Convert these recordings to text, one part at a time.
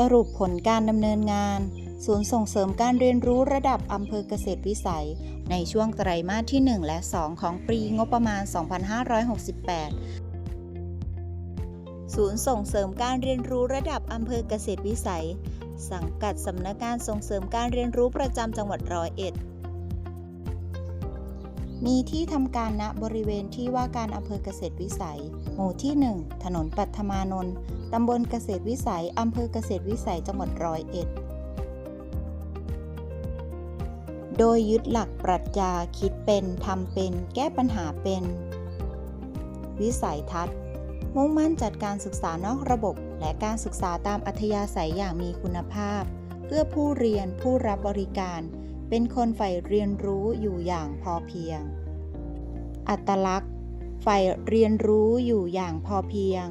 สรุปผลการดำเนินงาน ศูนย์ส่งเสริมการเรียนรู้ระดับอำเภอเกษตรวิสัย ในช่วงไตรมาสที่ 1 และ 2 ของปีงบประมาณ 2568 ศูนย์ส่งเสริมการเรียนรู้ระดับอำเภอเกษตรวิสัย สังกัดสำนักงานส่งเสริมการเรียนรู้ประจำจังหวัดร้อยเอ็ด มีที่ทำการณบริเวณที่ว่าการอำเภอเกษตรวิสัย หมู่ที่ 1 ถนนปัทมานนท์ตำบลเกษตรวิสัย อำเภอเกษตรวิสัย จังหวัดร้อยเอ็ด โดยยึดหลักปรัชญาคิดเป็น ทำเป็น แก้ปัญหาเป็น วิสัยทัศน์ มุ่งมั่นจัดการศึกษานอกระบบ และการศึกษาตามอัธยาศัยอย่างมีคุณภาพ เพื่อผู้เรียนผู้รับบริการ เป็นคนใฝ่เรียนรู้อยู่อย่างพอเพียง อัตลักษณ์ ใฝ่เรียนรู้อยู่อย่างพอเพียง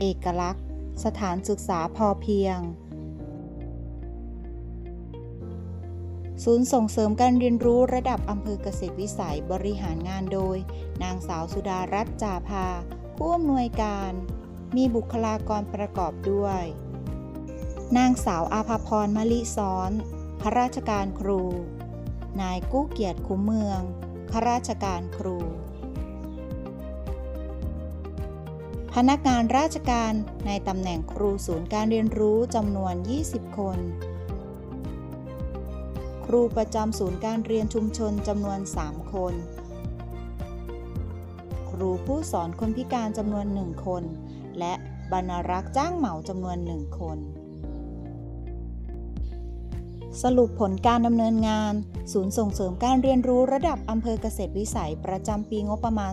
เอกลักษณ์ สถานศึกษาพอเพียง ศูนย์ส่งเสริมการเรียนรู้ระดับอำเภอเกษตรวิสัยบริหารงานโดย นางสาวสุดารัตน์จาภา ผู้อำนวยการ มีบุคลากรประกอบด้วย นางสาวอาภาพรมะลิซ้อนข้าราชการครู นายกู้เกียรติคุ้มเมืองข้าราชการครู พนักงานราชการในตำแหน่งครูศูนย์การเรียนรู้จำนวน 20 คน ครูประจำศูนย์การเรียนชุมชนจำนวน 3 คน ครูผู้สอนคนพิการจำนวน 1 คน และบรรรักษ์จ้างเหมาจำนวน 1 คนสรุปผลการดำเนินงาน ศูนย์ส่งเสริมการเรียนรู้ระดับอำเภอเกษตรวิสัยประจำปีงบประมาณ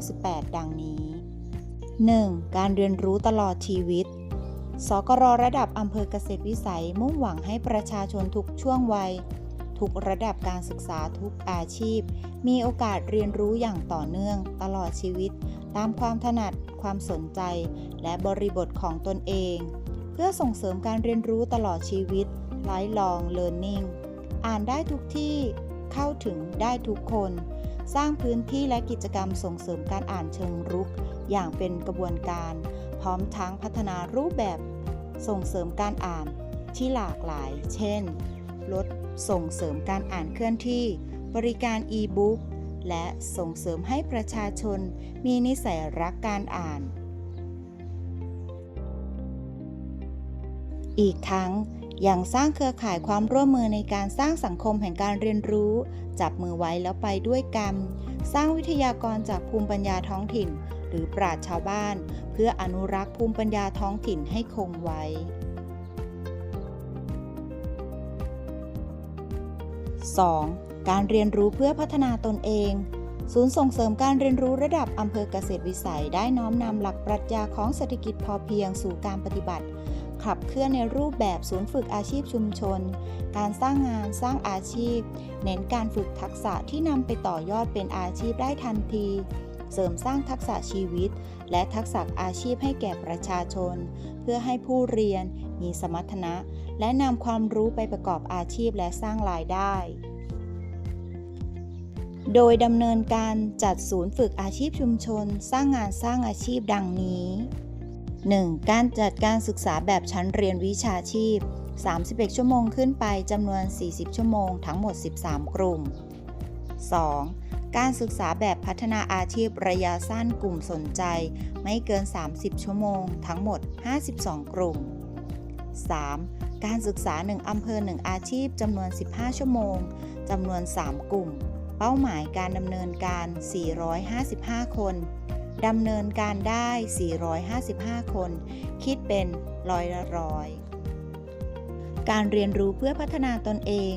2568 ดังนี้ 1. การเรียนรู้ตลอดชีวิต สกรระดับอำเภอเกษตรวิสัยมุ่งหวังให้ประชาชนทุกช่วงวัย ทุกระดับการศึกษาทุกอาชีพ มีโอกาสเรียนรู้อย่างต่อเนื่อง ตลอดชีวิต ตามความถนัด ความสนใจ และบริบทของตนเอง เพื่อส่งเสริมการเรียนรู้ตลอดชีวิต lifelong learning อ่านได้ทุกที่ เข้าถึงได้ทุกคน สร้างพื้นที่และกิจกรรมส่งเสริมการอ่านเชิงรุก อย่างเป็นกระบวนการ พร้อมทั้งพัฒนารูปแบบส่งเสริมการอ่านที่หลากหลาย เช่น ลดส่งเสริมการอ่านเคลื่อนที่ บริการอีบุ๊กและส่งเสริมให้ประชาชนมีนิสัยรักการอ่าน อีกทั้ง อยังสร้างเครือข่ายความร่วมมือในการสร้างสังคมแห่งการเรียนรู้ จับมือไว้แล้วไปด้วยกัน สร้างวิทยากรจากภูมิปัญญาท้องถิ่น หรือปราชญ์ชาวบ้าน เพื่ออนุรักษ์ภูมิปัญญาท้องถิ่นให้คงไว้ 2. การเรียนรู้เพื่อพัฒนาตนเอง ศูนย์ส่งเสริมการเรียนรู้ระดับอำเภอเกษตรวิสัยได้น้อมนำหลักปรัชญาของเศรษฐกิจพอเพียงสู่การปฏิบัติ ขับเคลื่อนในรูปแบบศูนย์ฝึกอาชีพชุมชน การสร้างงานสร้างอาชีพ เน้นการฝึกทักษะที่นำไปต่อยอดเป็นอาชีพได้ทันที เสริมสร้างทักษะชีวิต และทักษะอาชีพให้แก่ประชาชน เพื่อให้ผู้เรียนมีสมรรถนะ และนำความรู้ไปประกอบอาชีพและสร้างรายได้โดยดำเนินการจัดศูนย์ฝึกอาชีพชุมชน สร้างงานสร้างอาชีพดังนี้ 1. การจัดการศึกษาแบบชั้นเรียนวิชาชีพ 31 ชั่วโมงขึ้นไปจำนวน 40 ชั่วโมงทั้งหมด 13 กลุ่ม 2. การศึกษาแบบพัฒนาอาชีพระยะสั้นกลุ่มสนใจ ไม่เกิน 30 ชั่วโมง ทั้งหมด 52 กลุ่ม 3. การศึกษา 1 อำเภอ 1 อาชีพจำนวน 15 ชั่วโมงจำนวน 3 กลุ่ม เป้าหมายการดำเนินการ 455 คน ดำเนินการได้ 455 คน คิดเป็นร้อยละร้อย การเรียนรู้เพื่อพัฒนาตนเอง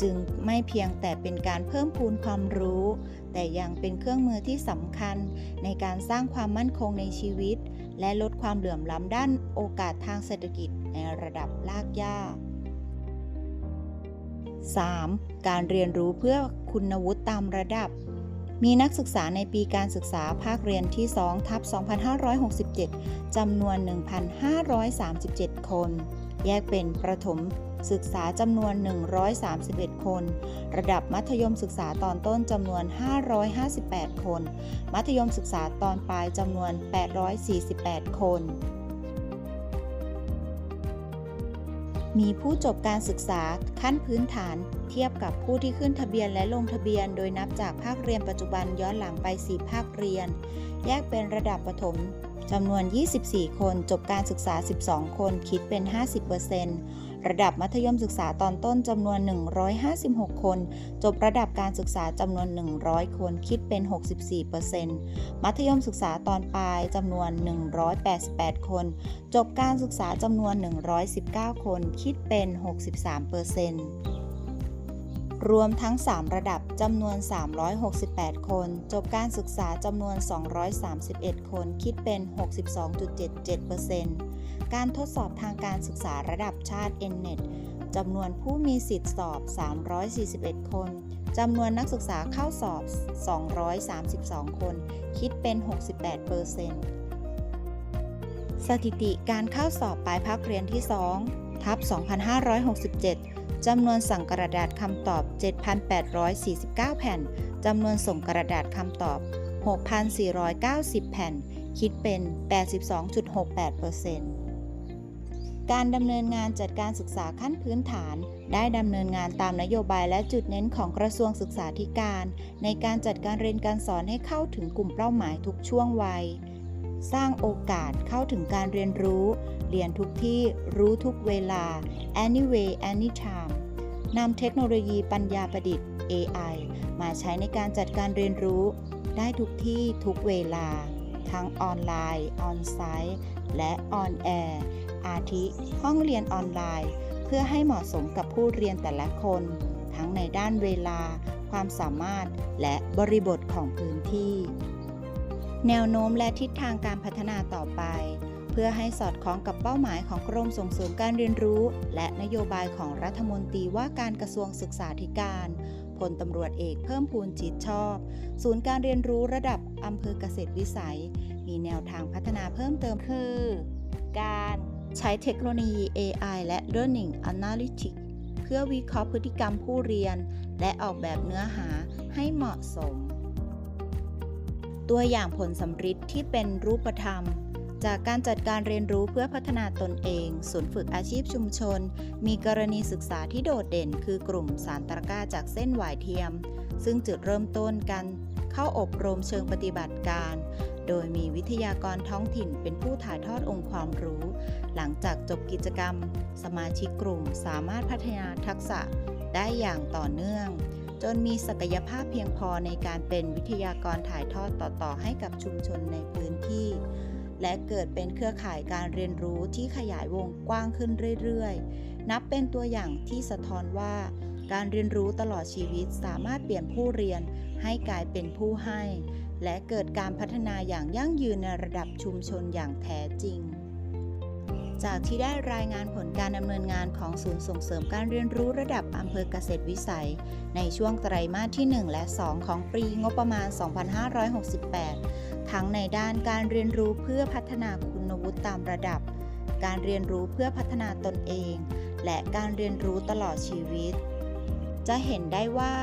จึงไม่เพียงแต่เป็นการเพิ่มพูนความรู้ แต่ยังเป็นเครื่องมือที่สำคัญในการสร้างความมั่นคงในชีวิต และลดความเหลื่อมล้ำด้านโอกาสทางเศรษฐกิจในระดับลากย่า 3. การเรียนรู้เพื่อคุณวุฒิตามระดับ มีนักศึกษาในปีการศึกษาภาคเรียนที่ 2 ทับ 2567 จำนวน 1,537 คน แยกเป็นประถมศึกษาจำนวน 131 คน ระดับมัธยมศึกษาตอนต้นจำนวน 558 คน มัธยมศึกษาตอนปลายจำนวน 848 คน มีผู้จบการศึกษาขั้นพื้นฐาน เทียบกับผู้ที่ขึ้นทะเบียนและลงทะเบียน โดยนับจากภาคเรียนปัจจุบันย้อนหลังไป 4 ภาคเรียน แยกเป็นระดับประถมจำนวน 24 คน จบการศึกษา 12 คน คิดเป็น 50% ระดับมัธยมศึกษาตอนต้นจำนวน 156 คน จบระดับการศึกษาจำนวน 100 คนคิดเป็น 64%มัธยมศึกษาตอนปลายจำนวน 188 คน จบการศึกษาจำนวน 119 คนคิดเป็น 63%รวมทั้ง 3 ระดับจำนวน 368 คน จบการศึกษาจำนวน 231 คน คิดเป็น 62.77% การทดสอบทางการศึกษาระดับชาติ NNET จำนวนผู้มีสิทธิสอบ 341 คน จำนวนนักศึกษาเข้าสอบ 232 คน คิดเป็น 68%สถิติการเข้าสอบปลายภาคเรียนที่ 2 ทับ 2567 จำนวนสั่งกระดาษคำตอบ 7,849 แผ่น จำนวนส่งกระดาษคำตอบ 6,490 แผ่น คิดเป็น 82.68% การดำเนินงานจัดการศึกษาขั้นพื้นฐาน ได้ดำเนินงานตามนโยบายและจุดเน้นของกระทรวงศึกษาธิการ ในการจัดการเรียนการสอนให้เข้าถึงกลุ่มเป้าหมายทุกช่วงวัย สร้างโอกาสเข้าถึงการเรียนรู้ เรียนทุกที่รู้ทุกเวลา anyway anytime นำเทคโนโลยีปัญญาประดิษฐ์ AI มาใช้ในการจัดการเรียนรู้ ได้ทุกที่ทุกเวลา ทั้งออนไลน์ ออนไซต์ และออนแอร์ อาทิ ห้องเรียนออนไลน์ เพื่อให้เหมาะสมกับผู้เรียนแต่ละคน ทั้งในด้านเวลา ความสามารถ และบริบทของพื้นที่ แนวโน้มและทิศทางการพัฒนาต่อไป เพื่อให้สอดคล้องกับเป้าหมายของกรมส่งเสริมการเรียนรู้ และนโยบายของรัฐมนตรีว่าการกระทรวงศึกษาธิการพลตำรวจเอกเพิ่มพูนจิตชอบ ศูนย์การเรียนรู้ระดับอำเภอเกษตรวิสัย มีแนวทางพัฒนาเพิ่มเติมคือ การ ใช้เทคโนโลยี AI และ Learning Analytics เพื่อวิเคราะห์พฤติกรรมผู้เรียน และออกแบบเนื้อหาให้เหมาะสม ตัวอย่างผลสำฤทธิ์ที่เป็นรูปธรรม จากการจัดการเรียนรู้เพื่อพัฒนาตนเอง ศูนย์ฝึกอาชีพชุมชน มีกรณีศึกษาที่โดดเด่น คือกลุ่มสารตะก้าจากเส้นหวายเทียม ซึ่งจุดเริ่มต้นกันเข้าอบรมเชิงปฏิบัติการ โดยมีวิทยากรท้องถิ่นเป็นผู้ถ่ายทอดองค์ความรู้ หลังจากจบกิจกรรม สมาชิกกลุ่มสามารถพัฒนาทักษะได้อย่างต่อเนื่อง จนมีศักยภาพเพียงพอในการเป็นวิทยากรถ่ายทอดต่อๆให้กับชุมชนในพื้นที่ และเกิดเป็นเครือข่ายการเรียนรู้ที่ขยายวงกว้างขึ้นเรื่อยๆ นับเป็นตัวอย่างที่สะท้อนว่า การเรียนรู้ตลอดชีวิตสามารถเปลี่ยนผู้เรียนให้กลายเป็นผู้ให้ และเกิดการพัฒนาอย่างยั่งยืนในระดับชุมชนอย่างแท้จริง จากที่ได้รายงานผลการดำเนินงานของศูนย์ส่งเสริมการเรียนรู้ระดับอำเภอเกษตรวิสัย ในช่วงไตรมาสที่ 1 และ 2 ของปีงบประมาณ 2568 ทั้งในด้านการเรียนรู้เพื่อพัฒนาคุณวุฒิตามระดับ การเรียนรู้เพื่อพัฒนาตนเอง และการเรียนรู้ตลอดชีวิต จะเห็นได้ว่า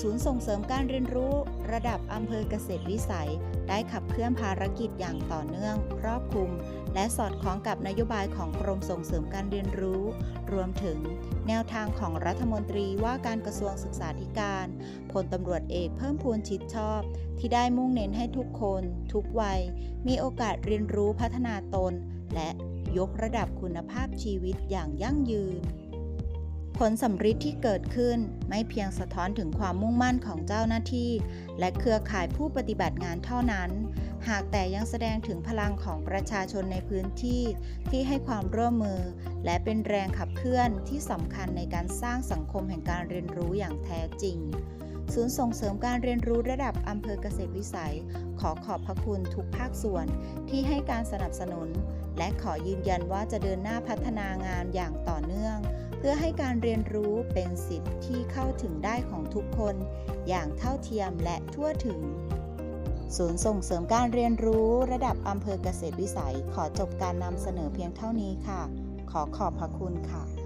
ศูนย์ส่งเสริมการเรียนรู้ระดับอำเภอเกษตรวิสัย ได้ขับเคลื่อนภารกิจอย่างต่อเนื่อง ครอบคลุม และสอดคล้องกับนโยบายของกรมส่งเสริมการเรียนรู้ รวมถึง แนวทางของรัฐมนตรีว่าการกระทรวงศึกษาธิการพลตำรวจเอกเพิ่มพูนชิดชอบ ที่ได้มุ่งเน้นให้ทุกคน ทุกวัย มีโอกาสเรียนรู้พัฒนาตน และยกระดับคุณภาพชีวิตอย่างยั่งยืน ผลสำฤทธิ์ที่เกิดขึ้นไม่เพียงสะท้อนถึงความมุ่งมั่นของเจ้าหน้าที่ และเครือข่ายผู้ปฏิบัติงานเท่านั้น หากแต่ยังแสดงถึงพลังของประชาชนในพื้นที่ที่ให้ความร่วมมือ และเป็นแรงขับเคลื่อนที่สำคัญในการสร้างสังคมแห่งการเรียนรู้อย่างแท้จริง ศูนย์ส่งเสริมการเรียนรู้ระดับอำเภอเกษตรวิสัย ขอขอบพระคุณทุกภาคส่วนที่ให้การสนับสนุน และขอยืนยันว่าจะเดินหน้าพัฒนางานอย่างต่อเนื่อง เพื่อให้การเรียนรู้เป็นสิทธิที่เข้าถึงได้ของทุกคนอย่างเท่าเทียมและทั่วถึง ศูนย์ส่งเสริมการเรียนรู้ระดับอำเภอเกษตรวิสัยขอจบการนำเสนอเพียงเท่านี้ค่ะ ขอขอบพระคุณค่ะ